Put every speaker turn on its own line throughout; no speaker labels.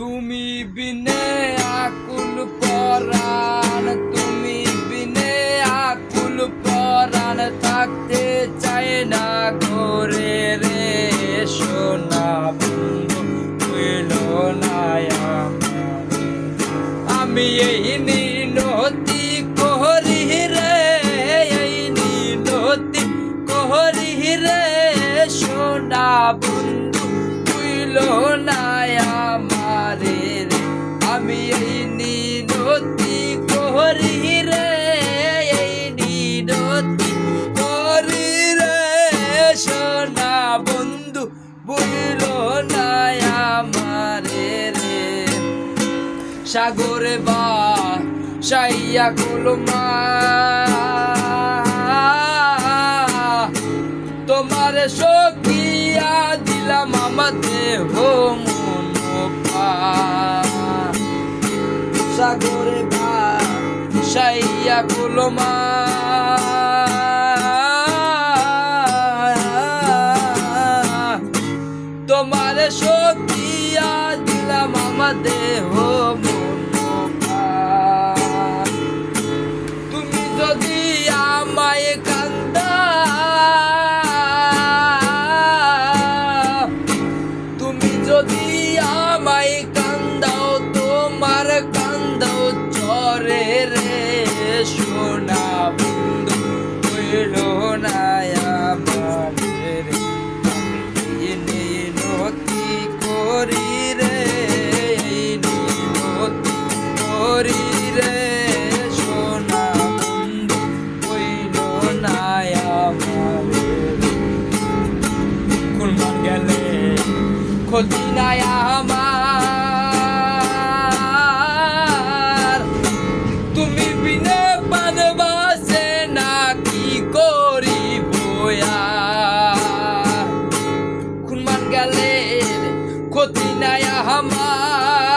তুমি বিনে আকুল পরাণ, তুমি বিনে আকুল পরাণ থাকতে চায় না ঘরে রে সোনা বন্ধু না আমি এই নতি কোহরি রে, এই নতি কোহরি রে সোনা বন্ধু তুইল না সাগরে বা সাইয়া কুলমা তোমার সকিয়া দিলাম আমাদের হো সাগরে বা সাইয়া কুলমা তোমার সকিয়া দিলাম আমাদের যদি আমায় কান্দাও, তোমার কান্দাও চরে রে। সোনা বন্ধু হইল না আমার নতি করি রে? নতি করি রে? ক্ষতি নাই আমার। তুমি বিনে পানবাসে না কি করি খুনমান গেলে ক্ষতি নাই আমার।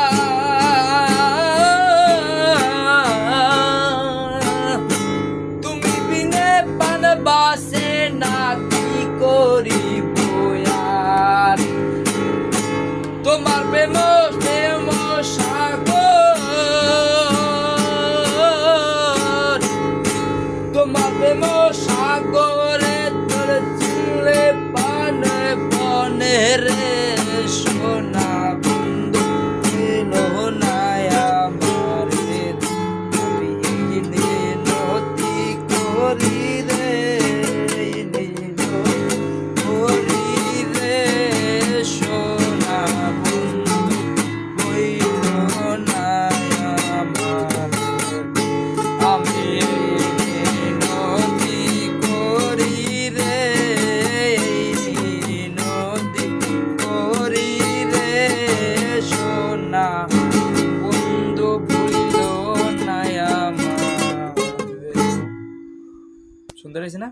সুন্দর হয়েছে না?